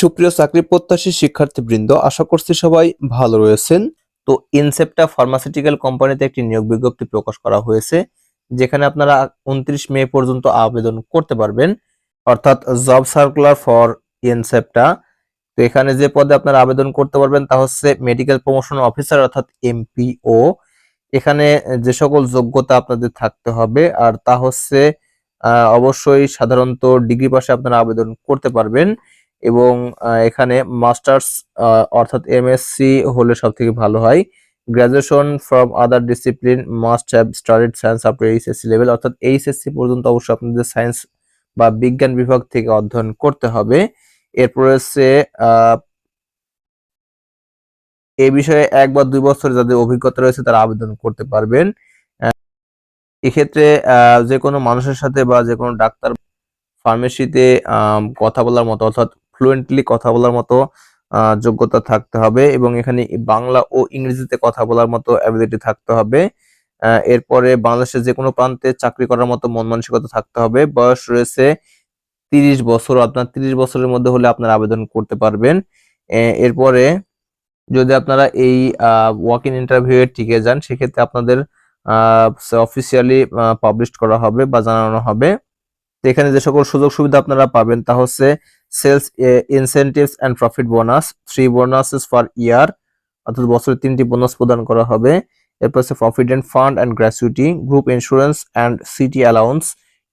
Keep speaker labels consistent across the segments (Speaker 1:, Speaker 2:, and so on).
Speaker 1: সুপ্রিয় চাকরি প্রত্যাশী শিক্ষার্থীবৃন্দ, আশা করছি সবাই ভালো রয়েছেন। তো ইনসেপ্টা ফার্মাসিউটিক্যাল কোম্পানিতে একটি নিয়োগ বিজ্ঞপ্তি প্রকাশ করা হয়েছে, যেখানে আপনারা উনত্রিশ মে পর্যন্ত আবেদন করতে পারবেন। অর্থাৎ জব সার্কুলার ফর ইনসেপ্টা তো এখানে যে পদে আপনারা আবেদন করতে পারবেন তা হচ্ছে মেডিকেল প্রমোশন অফিসার অর্থাৎ এমপিও এখানে যে সকল যোগ্যতা আপনাদের থাকতে হবে, আর তা হচ্ছে অবশ্যই সাধারণত ডিগ্রি পাশে আপনারা আবেদন করতে পারবেন। এবং এখানে মাস্টার্স অর্থাৎ এমএসসি হলে সব থেকে ভালো হয়। Graduation from other discipline must have studied science up HSC level অর্থাৎ এইচএসসি পর্যন্ত অবশ্যই আপনাদের সায়েন্স বা বিজ্ঞান বিভাগ থেকে অধ্যয়ন করতে হবে। এরপর হচ্ছে এই বিষয়ে এক বা দুই বছর যাদের অভিজ্ঞতা রয়েছে তারা আবেদন করতে পারবেন। এক্ষেত্রে যে কোনো মানুষের সাথে বা যে কোনো ডাক্তার ফার্মেসিতে কথা বলার মতো, অর্থাৎ ফ্লুয়েন্টলি কথা বলার মতো যোগ্যতা থাকতে হবে এবং এখানে বাংলা ও ইংরেজিতে কথা বলার মতো অ্যাবিলিটি থাকতে হবে। এরপরে বাংলাদেশের যে কোনো প্রান্তে চাকরি করার মতো মন মানসিকতা থাকতে হবে। বয়স রয়েছে তিরিশ বছর, আপনার তিরিশ বছরের মধ্যে হলে আপনারা আবেদন করতে পারবেন। এরপরে যদি আপনারা এই ওয়াক ইন ইন্টারভিউ এ টিকে যান, সেক্ষেত্রে আপনাদের অফিসিয়ালি পাবলিশ করা হবে বা জানানো হবে। এখানে যে সকল সুযোগ সুবিধা আপনারা পাবেন তা হচ্ছে sales incentives and profit bonus three bonuses per year অর্থাৎ বছরে তিনটি বোনাস প্রদান করা হবে। এরপর হচ্ছে provident fund and gratuity group insurance and city allowance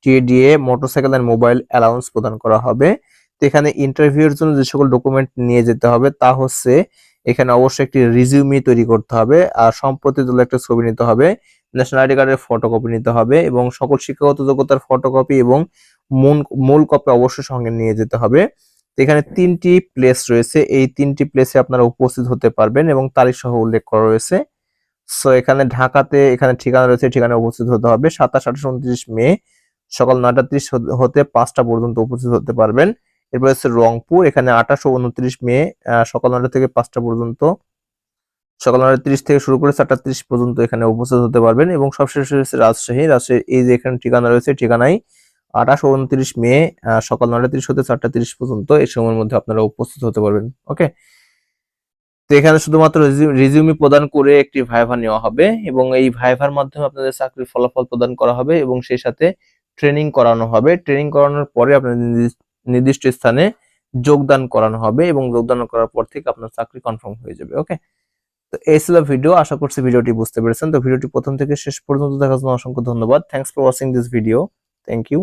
Speaker 1: TA DA motorcycle and mobile allowance প্রদান করা হবে। তো এখানে ইন্টারভিউর জন্য যে সকল ডকুমেন্ট নিয়ে যেতে হবে, তা হচ্ছে এখানে অবশ্যই একটি রিজিউমি তৈরি করতে হবে, আর সম্প্রতি তোলা একটা ছবি নিতে হবে ন্যাশনাল আইডি কার্ডের ফটোকপি নিতে হবে, এবং সকল শিক্ষাগত যোগ্যতার ফটোকপি এবং মূল মূল কপি অবশ্যই সঙ্গে নিয়ে যেতে হবে। এখানে তিনটি প্লেস রয়েছে। এই তিনটি প্লেসে আপনারা উপস্থিত হতে পারবেন এবং তারিখ সহ উল্লেখ করা রয়েছে। সো এখানে ঢাকাতে এখানে ঠিকানা রয়েছে ঠিকানায় উপস্থিত হতে হবে। সাতাশ, আঠাশ, উনত্রিশ মে সকাল নয়টা ত্রিশ হতে পাঁচটা পর্যন্ত উপস্থিত হতে পারবেন। এরপর হচ্ছে রংপুর, এখানে আঠাশ উনত্রিশ মে সকাল নয়টা থেকে পাঁচটা পর্যন্ত, সকাল নয়টা তিরিশ থেকে শুরু করে চারটা তিরিশ পর্যন্ত এখানে উপস্থিত হতে পারবেন। এবং সবশেষে রয়েছে রাজশাহী। রাজশাহী এই যে এখানে ঠিকানা রয়েছে, ঠিকানায় আঠাশ, উনত্রিশ মে সকাল নয়টা তিরিশ হতে চারটা তিরিশ পর্যন্ত এই সময়ের মধ্যে আপনারা উপস্থিত হতে পারবেন, ওকে? তো এখানে শুধুমাত্র রিজিউমি প্রদান করে একটি ভাইভা নেওয়া হবে এবং এই ভাইভার মাধ্যমে আপনাদের চাকরির ফলাফল প্রদান করা হবে এবং সেই সাথে ট্রেনিং করানো হবে। ট্রেনিং করানোর পরে আপনাদের নির্দিষ্ট স্থানে যোগদান করানো হবে এবং যোগদান করার পর থেকে আপনার চাকরি কনফার্ম হয়ে যাবে, ওকে? তো এই ছিল ভিডিও, আশা করছি ভিডিওটি বুঝতে পেরেছেন। তো ভিডিওটি প্রথম থেকে শেষ পর্যন্ত দেখার জন্য অসংখ্য ধন্যবাদ। Thanks for watching this video thank you